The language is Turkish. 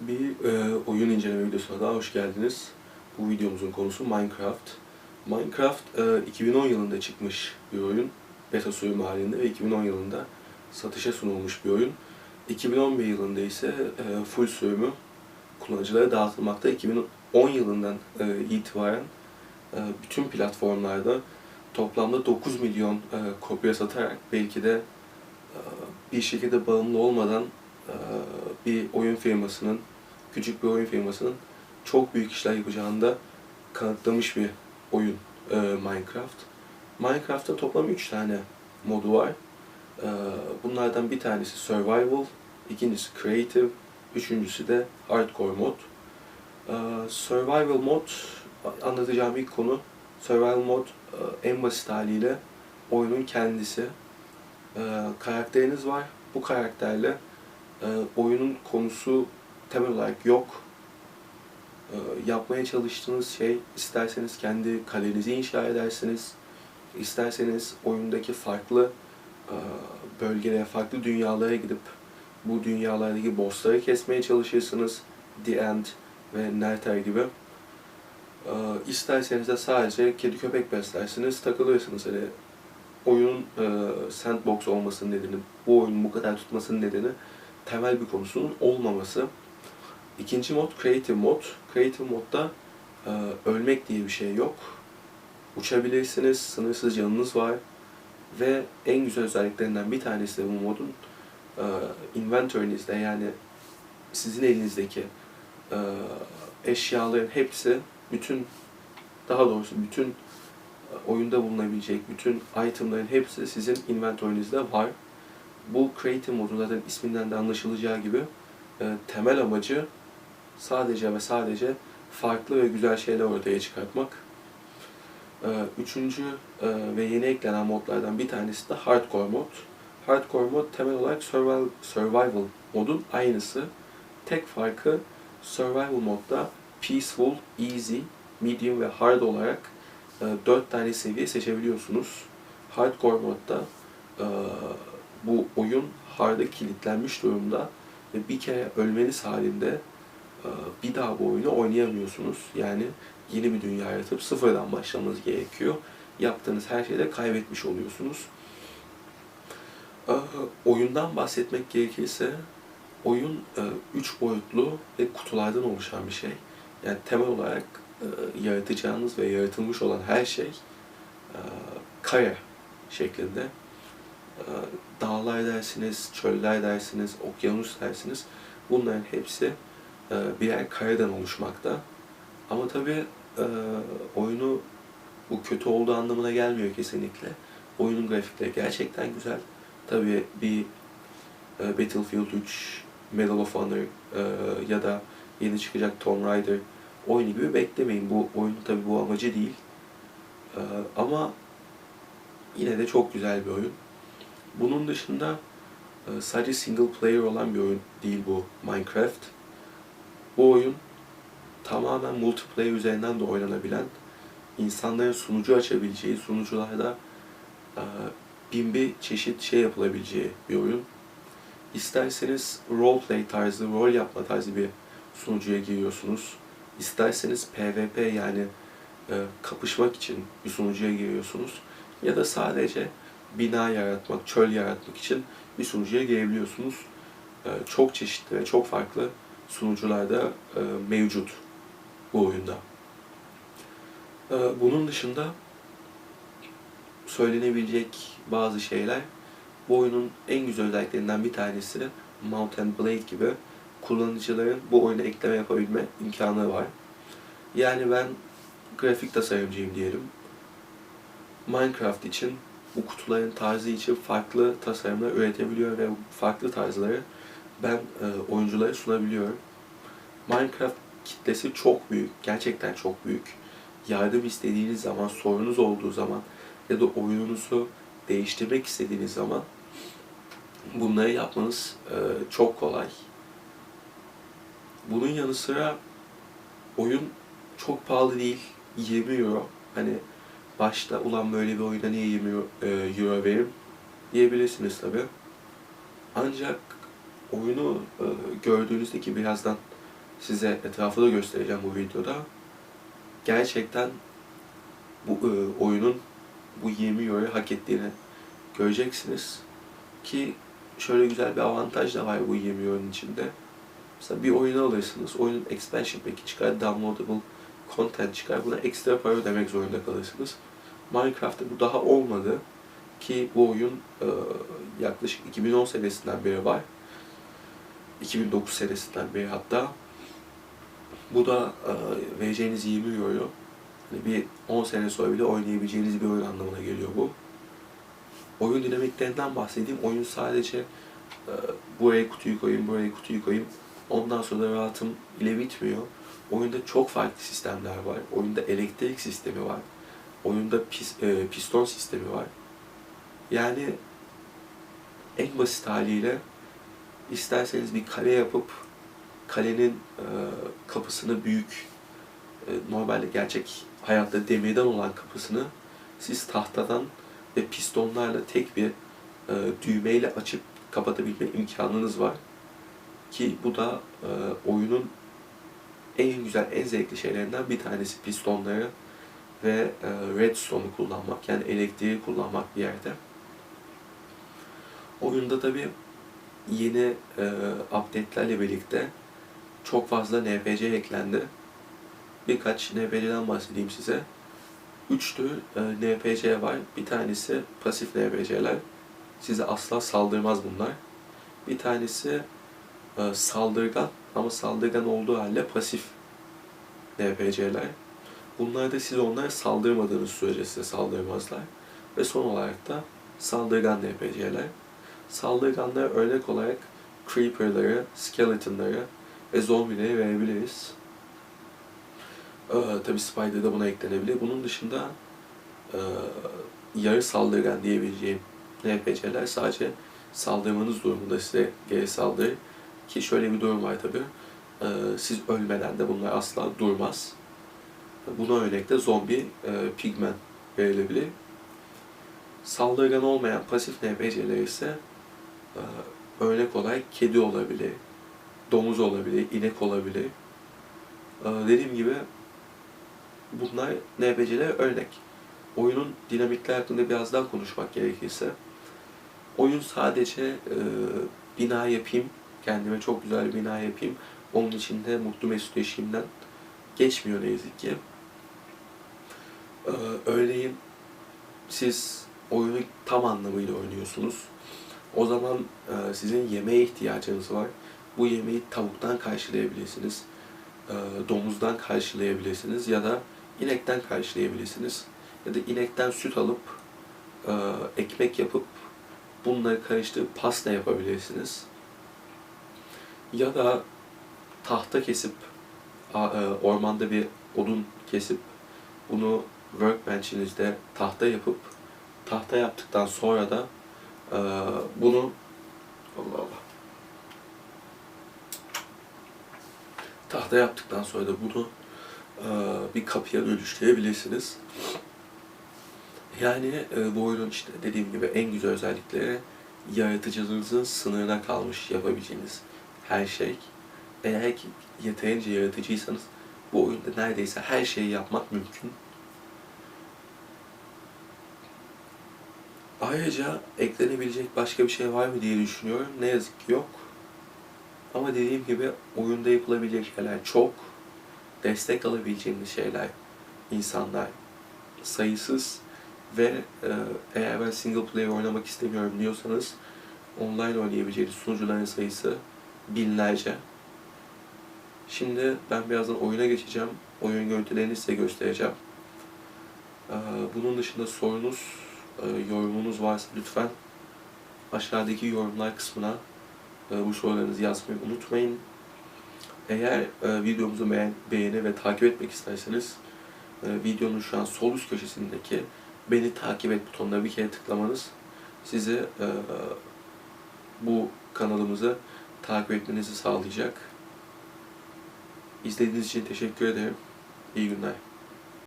Bir e, oyun inceleme videosuna daha hoş geldiniz. Bu videomuzun konusu Minecraft. Minecraft e, 2010 yılında çıkmış bir oyun. Beta sürümü halinde ve 2010 yılında satışa sunulmuş bir oyun. 2011 yılında ise e, full sürümü kullanıcılara dağıtılmakta. 2010 yılından e, itibaren e, bütün platformlarda toplamda 9 milyon e, kopya satarak belki de e, bir şekilde bağımlı olmadan e, bir oyun firmasının, küçük bir oyun firmasının çok büyük işler yapacağını da kanıtlamış bir oyun e, Minecraft. Minecraft'ta toplam 3 tane modu var. E, Bunlardan bir tanesi Survival, ikincisi Creative, üçüncüsü de Hardcore mod. E, Survival mod anlatacağım ilk konu Survival mod e, en basit haliyle oyunun kendisi. E, Karakteriniz var. Bu karakterle e, oyunun konusu temel olarak yok. E, Yapmaya çalıştığınız şey isterseniz kendi kalenizi inşa edersiniz. isterseniz oyundaki farklı e, bölgelere, farklı dünyalara gidip bu dünyalardaki bossları kesmeye çalışırsınız. The End ve Nether gibi. E, İsterseniz de sadece kedi köpek beslersiniz, takılırsınız. Hani oyunun e, sandbox olmasının nedeni, bu oyunun bu kadar tutmasının nedeni temel bir konusunun olmaması. İkinci mod Creative mod. Creative modda e, ölmek diye bir şey yok. Uçabilirsiniz, sınırsız canınız var ve en güzel özelliklerinden bir tanesi de bu modun e, inventory'nizde yani sizin elinizdeki e, eşyaların hepsi bütün daha doğrusu bütün e, oyunda bulunabilecek bütün itemların hepsi sizin inventory'nizde var. Bu Creative modun zaten isminden de anlaşılacağı gibi e, temel amacı sadece ve sadece farklı ve güzel şeyler ortaya çıkartmak. E, üçüncü e, ve yeni eklenen modlardan bir tanesi de Hardcore mod. Hardcore mod temel olarak survival, survival modun aynısı. Tek farkı Survival modda Peaceful, Easy, Medium ve Hard olarak e, 4 tane seviye seçebiliyorsunuz. Hardcore modda e, bu oyun hard'a kilitlenmiş durumda ve bir kere ölmeniz halinde e, bir daha bu oyunu oynayamıyorsunuz. Yani yeni bir dünya yaratıp sıfırdan başlamanız gerekiyor. Yaptığınız her şeyde kaybetmiş oluyorsunuz. E, oyundan bahsetmek gerekirse oyun 3 boyutlu ve kutulardan oluşan bir şey. Yani temel olarak e, yaratacağınız ve yaratılmış olan her şey e, kare şeklinde. E, dağlar dersiniz, çöller dersiniz, okyanus dersiniz. Bunların hepsi e, birer kareden oluşmakta. Ama tabi e, oyunu bu kötü olduğu anlamına gelmiyor kesinlikle. Oyunun grafikleri gerçekten güzel. Tabi bir e, Battlefield 3, Medal of Honor ya da yeni çıkacak Tomb Raider oyunu gibi beklemeyin. Bu oyun tabi bu amacı değil. Ama yine de çok güzel bir oyun. Bunun dışında e, sadece single player olan bir oyun değil bu Minecraft. Bu oyun tamamen multiplayer üzerinden de oynanabilen, insanların sunucu açabileceği, sunucularda e, bin bir çeşit şey yapılabileceği bir oyun. İsterseniz roleplay tarzı, rol yapma tarzı bir sunucuya giriyorsunuz. İsterseniz PvP yani e, kapışmak için bir sunucuya giriyorsunuz. Ya da sadece bina yaratmak, çöl yaratmak için bir sunucuya girebiliyorsunuz. E, çok çeşitli ve çok farklı sunucularda e, mevcut bu oyunda. E, bunun dışında söylenebilecek bazı şeyler bu oyunun en güzel özelliklerinden bir tanesi Mount and Blade gibi kullanıcıların bu oyuna ekleme yapabilme imkanı var. Yani ben grafik tasarımcıyım diyelim. Minecraft için bu kutuların tarzı için farklı tasarımlar üretebiliyor ve farklı tarzları ben e, oyunculara sunabiliyorum. Minecraft kitlesi çok büyük, gerçekten çok büyük. Yardım istediğiniz zaman, sorunuz olduğu zaman ya da oyununuzu değiştirmek istediğiniz zaman bunları yapmanız e, çok kolay. Bunun yanı sıra oyun çok pahalı değil. 20 euro. Hani başta ulan böyle bir oyuna niye 20 euro, e, euro verim diyebilirsiniz tabi. Ancak oyunu e, gördüğünüzde ki birazdan size etrafı da göstereceğim bu videoda. Gerçekten bu e, oyunun bu 20 euroyu hak ettiğini göreceksiniz. Ki şöyle güzel bir avantaj da var bu 20 euronun içinde. Mesela bir oyunu alırsınız, oyunun expansion pack'i çıkar, downloadable content çıkar. Buna ekstra para ödemek zorunda kalırsınız. Minecraft'ta bu daha olmadı ki bu oyun e, yaklaşık 2010 senesinden beri var. 2009 senesinden beri hatta. Bu da e, vereceğiniz 20 euro. Hani bir 10 sene sonra bile oynayabileceğiniz bir oyun anlamına geliyor bu. Oyun dinamiklerinden bahsedeyim. Oyun sadece e, buraya kutuyu koyayım, buraya kutuyu koyayım. Ondan sonra rahatım ile bitmiyor. Oyunda çok farklı sistemler var. Oyunda elektrik sistemi var. Oyunda pis, e, piston sistemi var. Yani en basit haliyle isterseniz bir kale yapıp kalenin e, kapısını büyük e, normalde gerçek hayatta demirden olan kapısını siz tahtadan ve pistonlarla tek bir e, düğmeyle açıp kapatabilme imkanınız var. Ki bu da e, oyunun en güzel, en zevkli şeylerinden bir tanesi pistonları ve e, redstone'u kullanmak yani elektriği kullanmak bir yerde. Oyunda tabi yeni e, update'lerle birlikte çok fazla NPC eklendi. Birkaç NPC'den bahsedeyim size. Üç tür e, NPC var. Bir tanesi pasif NPC'ler. Size asla saldırmaz bunlar. Bir tanesi e, saldırgan ama saldırgan olduğu halde pasif NPC'ler. Bunlar da siz onlara saldırmadığınız sürece size saldırmazlar. Ve son olarak da saldırgan NPC'ler. Saldırganlara örnek olarak Creeper'ları, Skeleton'ları ve zombileri verebiliriz. Ee, Tabi Spider da buna eklenebilir. Bunun dışında e, yarı saldırgan diyebileceğim NPC'ler sadece saldırmanız durumunda size geri saldırır. Ki şöyle bir durum var tabi. Ee, siz ölmeden de bunlar asla durmaz. Buna örnek de zombi, e, pigmen verilebilir. Saldırgan olmayan pasif NPC'ler ise e, örnek olarak kedi olabilir, domuz olabilir, inek olabilir. E, dediğim gibi bunlar NPC'ler örnek. Oyunun dinamikleri hakkında biraz daha konuşmak gerekirse, oyun sadece e, bina yapayım, kendime çok güzel bir bina yapayım, onun içinde mutlu mesut yaşayayımdan geçmiyor ne yazık ki. Ee, örneğin siz oyunu tam anlamıyla oynuyorsunuz. O zaman e, sizin yemeğe ihtiyacınız var. Bu yemeği tavuktan karşılayabilirsiniz. E, domuzdan karşılayabilirsiniz ya da inekten karşılayabilirsiniz. Ya da inekten süt alıp e, ekmek yapıp bunları karıştırıp pasta yapabilirsiniz. Ya da tahta kesip e, ormanda bir odun kesip bunu workbench'inizde tahta yapıp tahta yaptıktan sonra da e, bunu Allah Allah tahta yaptıktan sonra da bunu e, bir kapıya dönüştürebilirsiniz. Yani e, bu oyunun işte dediğim gibi en güzel özellikleri yaratıcılığınızın sınırına kalmış yapabileceğiniz her şey. Eğer ki yeterince yaratıcıysanız bu oyunda neredeyse her şeyi yapmak mümkün. Ayrıca eklenebilecek başka bir şey var mı diye düşünüyorum. Ne yazık ki yok. Ama dediğim gibi oyunda yapılabilecek şeyler çok. Destek alabileceğiniz şeyler, insanlar sayısız ve e, eğer ben single player oynamak istemiyorum diyorsanız online oynayabileceğiniz sunucuların sayısı binlerce. Şimdi ben birazdan oyuna geçeceğim. Oyun görüntülerini size göstereceğim. Bunun dışında sorunuz, yorumunuz varsa lütfen aşağıdaki yorumlar kısmına e, bu sorularınızı yazmayı unutmayın. Eğer e, videomuzu beğen, beğeni ve takip etmek isterseniz videonun şu an sol üst köşesindeki beni takip et butonuna bir kere tıklamanız sizi bu kanalımızı takip etmenizi sağlayacak. İzlediğiniz için teşekkür ederim. İyi günler.